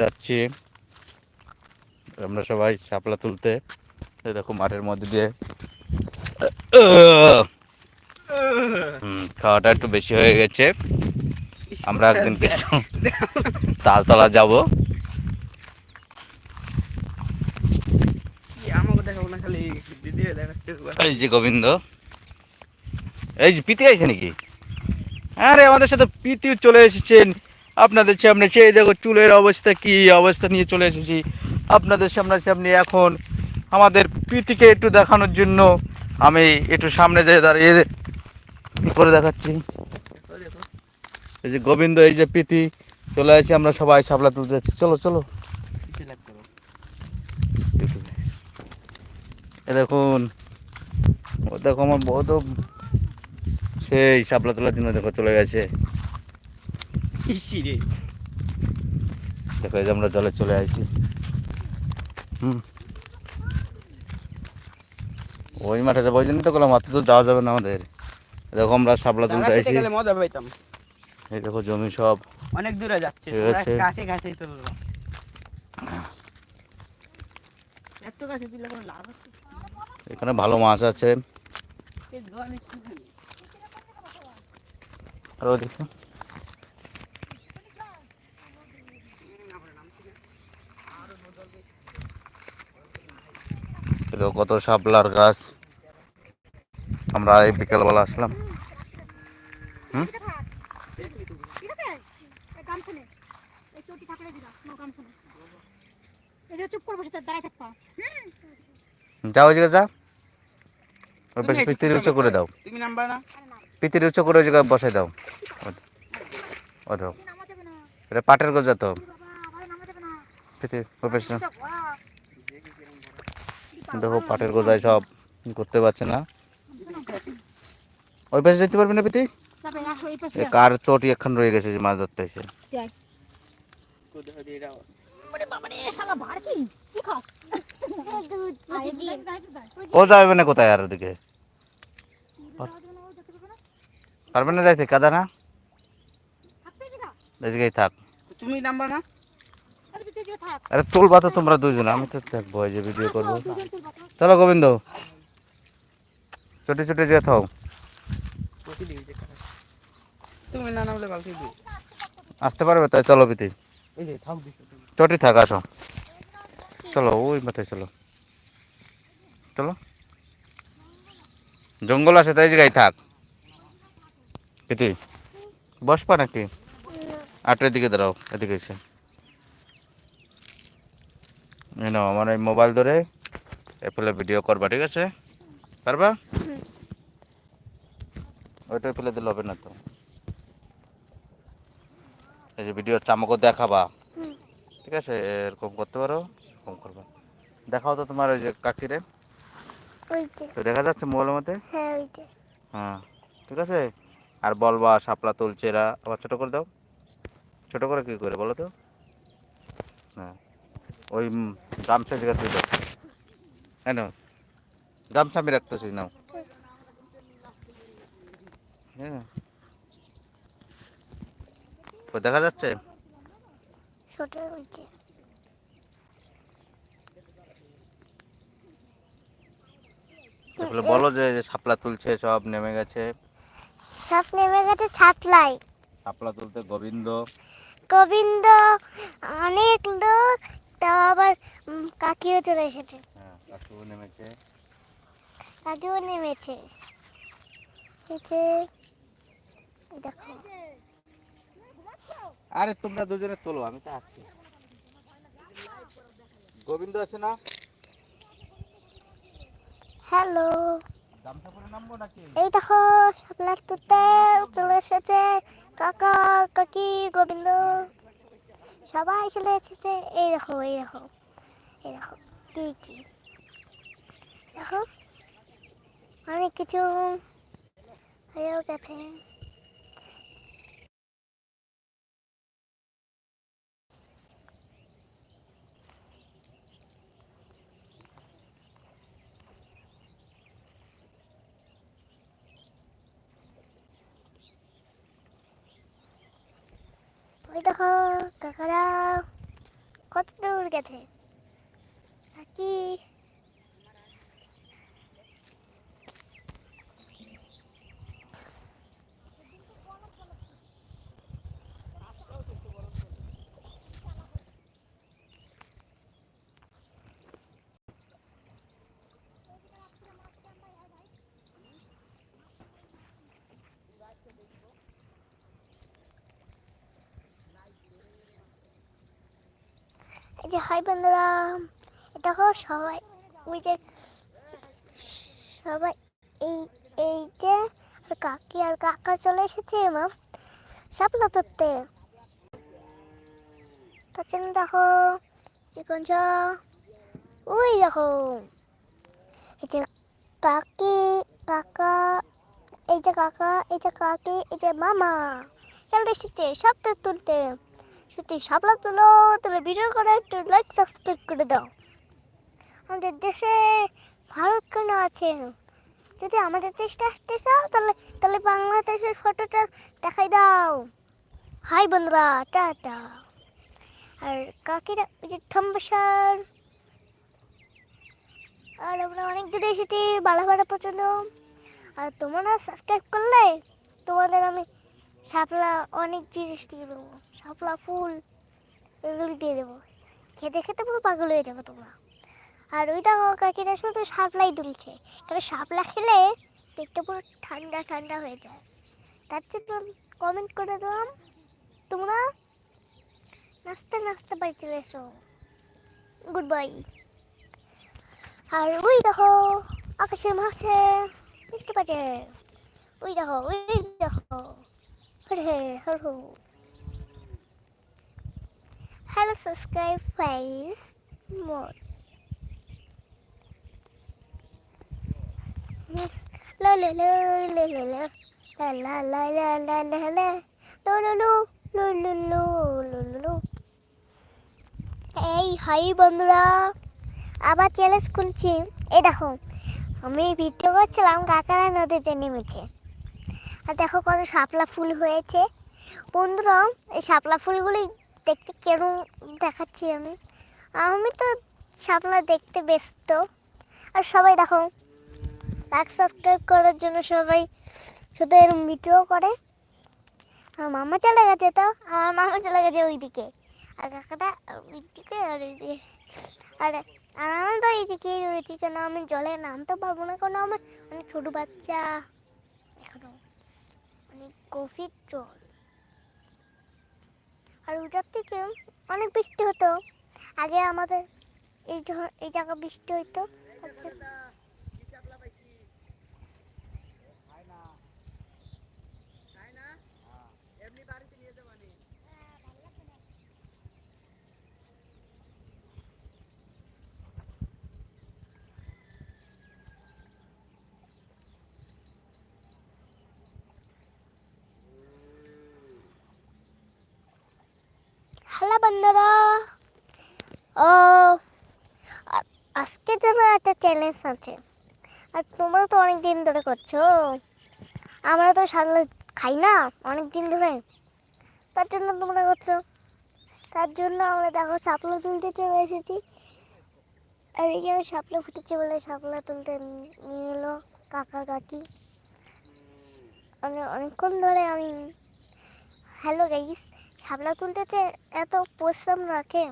যাচ্ছি। আমরা সবাই শাপলা তুলতে। দেখো মাঠের মধ্যে দিয়ে। খাওয়াটা একটু বেশি হয়ে গেছে। আমরা একদিন তালতলা যাব। এই যে গোবিন্দ। এই যে পিতি আছে নাকি? আরে আমাদের সাথে পিতি চলে এসেছেন। আপনাদের সামনে সেই দেখো চুলের অবস্থা, কি অবস্থা নিয়ে চলে এসেছি। আপনাদের সামনে সামনে এখন আমাদের প্রীতিকে একটু দেখানোর জন্য আমি একটু সামনে যেয়ে দাঁড়িয়ে করে দেখাচ্ছি? দেখো এই যে গোবিন্দ, এই যে প্রীতি চলে আসি আমরা সবাই সাবলা তুলতে যাচ্ছি। চলো চলো। এ দেখুন, ও দেখো আমার বউ তো সেই সাবলা তোলার জন্য দেখো চলে গেছে। ইসি রে দেখো এই যে আমরা জলে চলে আসি। হুম। ওই মাঠে যাব ওই জন্য তো করলাম মাত্র তো যাওয়া যাবে না আমাদের। দেখো আমরা সাবলা তুলতে আসি। মজা পাইতাম। এই দেখো জমি সব। অনেক দূরে যাচ্ছে। কাছে কাছেই তুলবো এত কাছে তুললে কোনো লাভ আছে? এখানে ভালো মাছ আছে। এই জল একটুখানি। আর ওদিকে? এদিকে কত শাপলার গাছ। আমরা এই বিকেলবেলা আসলাম। হুম? বসে যাও ওই যা পিতির তুমি উঁচু করে দাও। পিতির উঁচু করে ওই জায়গায় বসাই দাও। ও দাও। এটা পাটের গজা তো। পিতির। দেখো পাটের গজায় সব করতে পারছে না। ওই পাশে যেতে পারবি না পিতি কার চটি এখন রয়ে গেছে যে মাছ ধরতে এসে। ও যাবে না কোথায় আর ওদিকে? পারবে না যাইতে কাদা না? থাক। তুমি নাম্বার না? আরে তুলবা তো তোমরা দুজন আমি তো থাকব এই যে ভিডিও করব। চলো গোবিন্দ ছোটে ছোটে যে থাও তুমি না আসতে পারবে তাই চলো পিতি চটি থাক আসো। চলো ওই মাথায় চলো। চলো। জঙ্গল আছে তাই জায়গায় থাক। পিতি বসবা নাকি? আটটার দিকে দাঁড়াও এদিকে এসে। নাও আমার এই মোবাইল ধরে এফেলে ভিডিও করবা ঠিক আছে? পারবা? ওইটা ফেলে দিলে হবে না তো। এই যে ভিডিও চামকও দেখাবা। ঠিক আছে? এরকম করতে পারো এরকম করবা। দেখাও তো তোমার ওই যে কাকিরে। তো দেখা যাচ্ছে মোবাইলের মধ্যে? হ্যাঁ হ্যাঁ ঠিক আছে? আর বলবা শাপলা তুলছে এরা। আবার ছোটো করে দাও। ছোটো করে কী করে বলো তো? হ্যাঁ। ওই গামছা জায়গা তুই হ্যাঁ গামছা আমি রাখতেছি নাও। হ্যাঁ। দেখা যাচ্ছে? ছোট ওই তাহলে বলো যে শাপলা তুলছে সব নেমে গেছে। সব নেমে গেছে ছাতলাই শাপলা তুলতে গোবিন্দ। গোবিন্দ অনেক লোক তাও আবার কাকিও চলে এসেছে। হ্যাঁ কাকু নেমেছে। কাকিও নেমেছে। এই দেখো। আরে তোমরা দুজনে তোলো আমি তো আছি। গোবিন্দ আছে না? হ্যালো। এই দেখো শাপলা তুলতে চলে এসেছে। কাকা কাকি গোবিন্দ। সবাই চলে এসেছে, এই দেখো এই দেখো এই দেখো দিদি দেখো, অনেক কিছু হয়েও গেছে। ওই দেখো কাকারা কত দূর গেছে? কি যে, হাই বন্ধুরা, দেখো সবাই, ওই যে, সবাই, এই এই যে, আর কাকি আর কাকা চলে এসেছে মাছ সাপলা ধরতে। তার জন্য দেখো চিকন ওই দেখো, এই যে কাকি, কাকা, এই যে কাকা, এই যে কাকি, এই যে মামা, চলে এসেছে সবটা তুলতে। সত্যি সাপলা তুলো তুলে ভিডিও করে একটু লাইক সাবস্ক্রাইব করে দাও আমাদের দেশে ভারত কেন আছে যদি আমাদের দেশটা আসতে চাও তাহলে তাহলে বাংলাদেশের ফটোটা দেখাই দাও হাই বন্ধুরা টাটা আর কাকিরা ওই যে ঠম্বসার আর আমরা অনেক দূরে এসেছি বালাপাড়া পর্যন্ত আর তোমরা সাবস্ক্রাইব করলে তোমাদের আমি শাপলা অনেক জিনিস দিয়ে দেবো। শাপলা ফুল এগুলো দিয়ে দেবো। খেতে খেতে পুরো পাগল হয়ে যাবে তোমরা। আর ওই দেখো কাকিরা শুধু শাপলাই তুলছে কারণ শাপলা খেলে পেটটা পুরো ঠান্ডা ঠান্ডা হয়ে যায়। তার জন্য কমেন্ট করে দিলাম, তোমরা নাচতে নাচতে বাড়ি চলে এসো। গুড বাই আর ওই দেখো আকাশের মাঝে দেখতে পাচ্ছে? ওই দেখো ওই দেখো। হরে হরো। হ্যালো সাবস্ক্রাইব ফাইস মোর লা লা লা লা লা লা লা লা লা লা লা লা লো লো লো লো লো লো লো লো লো এই হাই বন্ধুরা। আবার চ্যালেঞ্জ খুলছি। এই দেখো, আমি ভিডিও করছিলাম কাকারা নদীতে নেমেছে। আর দেখো কত শাপলা ফুল হয়েছে। বন্ধুরা, এই শাপলা ফুলগুলি দেখতে কেমন দেখাচ্ছি আমি? আমি তো শাপলা দেখতে ব্যস্ত। আর সবাই দেখো লাইক সাবস্ক্রাইব করার জন্য সবাই শুধু এরকম ভিডিও করে। আর মামা চলে গেছে তো? আমার মামা চলে গেছে ওইদিকে। আর কাকাটা ওইদিকে আর ওইদিকে। আর আর আমি তো এইদিকে রয়েছি কেন? আমি জলে নামতে পারব না কারণ আমার অনেক ছোটো বাচ্চা। এখনও অনেক গভীর জল। আর ওটার থেকে অনেক বৃষ্টি হতো। আগে আমাদের এই এই জায়গা বৃষ্টি হইতো বন্ধুরা ও আজকে জন্য একটা চ্যালেঞ্জ আছে আর তোমরা তো অনেক দিন ধরে করছ আমরা তো সারালে খাই না অনেক দিন ধরে তার জন্য তোমরা করছ তার জন্য আমরা দেখো শাপলা তুলতে চলে এসেছি আর এই শাপলা ফুটেছে বলে শাপলা তুলতে নিয়ে এলো কাকা কাকি অনেক অনেকক্ষণ ধরে আমি হ্যালো গাইস শাপলা তুলতেছে এত পরিশ্রম রাখে।